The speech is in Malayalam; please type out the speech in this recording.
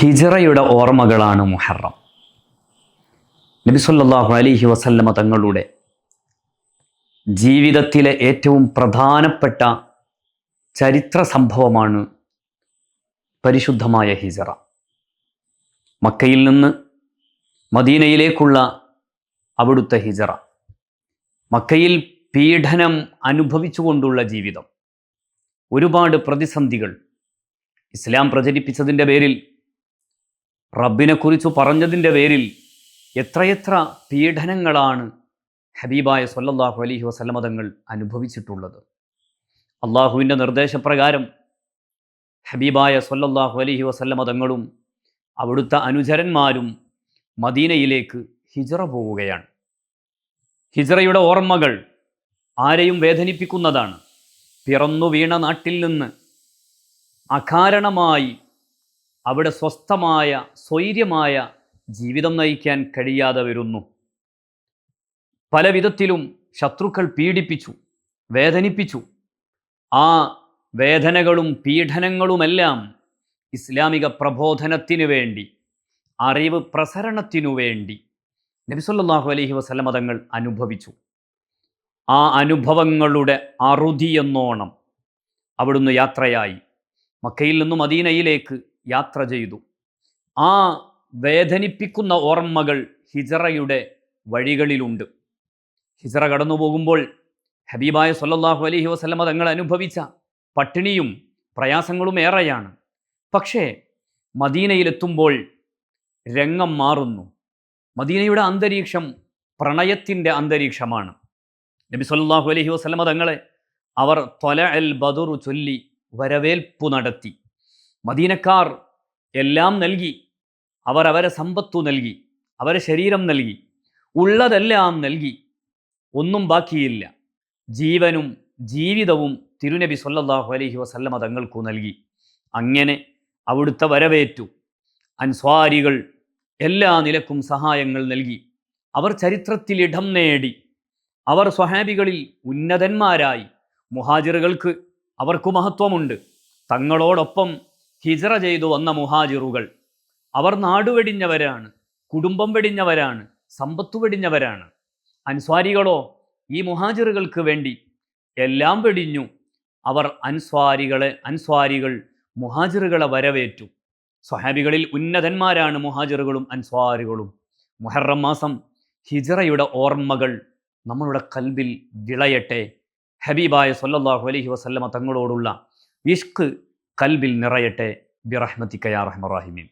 ഹിജറയുടെ ഓർമ്മകളാണ് മുഹറം. നബി സല്ലല്ലാഹു അലൈഹി വസല്ലമ തങ്ങളുടെ ജീവിതത്തിലെ ഏറ്റവും പ്രധാനപ്പെട്ട ചരിത്ര സംഭവമാണ് പരിശുദ്ധമായ ഹിജറ. മക്കയിൽ നിന്ന് മദീനയിലേക്കുള്ള അവിടുത്തെ ഹിജറ. മക്കയിൽ പീഡനം അനുഭവിച്ചുകൊണ്ടുള്ള ജീവിതം. ഒരുപാട് പ്രതിസന്ധികൾ ഇസ്ലാം പ്രചരിപ്പിച്ചതിന്റെ പേരിൽ റബ്ബിനെക്കുറിച്ച് പറഞ്ഞതിന്റെ പേരിൽ എത്രയെത്ര പീഡനങ്ങളാണ് ഹബീബായ സല്ലല്ലാഹു അലഹി വസല്ലമ തങ്ങൾ അനുഭവിച്ചിട്ടുള്ളത്. അള്ളാഹുവിന്റെ നിർദ്ദേശപ്രകാരം ഹബീബായ സല്ലല്ലാഹു അലഹി വസല്ലമതങ്ങളും അവിടുത്തെ അനുചരന്മാരും മദീനയിലേക്ക് ഹിജറ പോവുകയാണ്. ഹിജറയുടെ ഓർമ്മകൾ ആരെയും വേദനിപ്പിക്കുന്നതാണ്. പിറന്നു വീണ നാട്ടിൽ നിന്ന് അകാരണമായി അവിടെ സ്വസ്ഥമായ സ്വൈര്യമായ ജീവിതം നയിക്കാൻ കഴിയാതെ വരുന്നു. പല വിധത്തിലും ശത്രുക്കൾ പീഡിപ്പിച്ചു വേദനിപ്പിച്ചു. ആ വേദനകളും പീഡനങ്ങളുമെല്ലാം ഇസ്ലാമിക പ്രബോധനത്തിനു വേണ്ടി അറിവ് പ്രസരണത്തിനു വേണ്ടി നബിസൊല്ലാഹു അലഹി വസല്ലമ തങ്ങൾ അനുഭവിച്ചു. ആ അനുഭവങ്ങളുടെ അറുതിയെന്നോണം അവിടുന്ന് യാത്രയായി. മക്കയിൽ നിന്നും മദീനയിലേക്ക് യാത്ര ചെയ്തു. ആ വേദനിപ്പിക്കുന്ന ഓർമ്മകൾ ഹിജറയുടെ വഴികളിലുണ്ട്. ഹിജറ കടന്നു പോകുമ്പോൾ ഹബീബായ സല്ലല്ലാഹു അലഹി വസ്ലമ തങ്ങൾ അനുഭവിച്ച പട്ടിണിയും പ്രയാസങ്ങളും ഏറെയാണ്. പക്ഷേ മദീനയിലെത്തുമ്പോൾ രംഗം മാറുന്നു. മദീനയുടെ അന്തരീക്ഷം പ്രണയത്തിന്റെ അന്തരീക്ഷമാണ്. നബി സല്ലാഹു അലഹി വസ്ലമ തങ്ങളെ അവർ തൊല അൽ ബദുറു ചൊല്ലി വരവേൽപ്പു നടത്തി. മദീനക്കാർ എല്ലാം നൽകി അവർ അവരെ സമ്പത്തു നൽകി അവരെ ശരീരം നൽകി ഉള്ളതെല്ലാം നൽകി. ഒന്നും ബാക്കിയില്ല. ജീവനും ജീവിതവും തിരുനബി സല്ലല്ലാഹു അലൈഹി വസല്ലമ തങ്ങൾക്കു നൽകി. അങ്ങനെ അവിടുത്തെ വരവേറ്റു. അൻസ്വാരികൾ എല്ലാ നിലക്കും സഹായങ്ങൾ നൽകി. അവർ ചരിത്രത്തിൽ ഇടം നേടി. അവർ സ്വഹാബികളിൽ ഉന്നതന്മാരായി. മുഹാജിറുകൾക്ക് അവർക്ക് മഹത്വമുണ്ട്. തങ്ങളോടൊപ്പം ഹിജറ ചെയ്തു വന്ന മുഹാജിറുകൾ. അവർ നാടുവെടിഞ്ഞവരാണ് കുടുംബം വെടിഞ്ഞവരാണ് സമ്പത്ത് വെടിഞ്ഞവരാണ്. അൻസ്വാരികളോ ഈ മുഹാജിറുകൾക്ക് വേണ്ടി എല്ലാം വെടിഞ്ഞു. അവർ അൻസ്വാരികളെ അൻസ്വാരികൾ മുഹാജിറുകളെ വരവേറ്റു. സ്വഹാബികളിൽ ഉന്നതന്മാരാണ് മുഹാജിറുകളും അൻസ്വാരികളും. മുഹറം മാസം ഹിജറയുടെ ഓർമ്മകൾ നമ്മളുടെ കൽബിൽ വിളയട്ടെ. ഹബീബായ സല്ലാഹു അലഹി വസല്ലമ തങ്ങളോടുള്ള ഇഷ്ക് കൽബിൽ നിറയട്ടെ ബിറഹ്മത്തിക്കയാ റഹ്മറാഹിമീൻ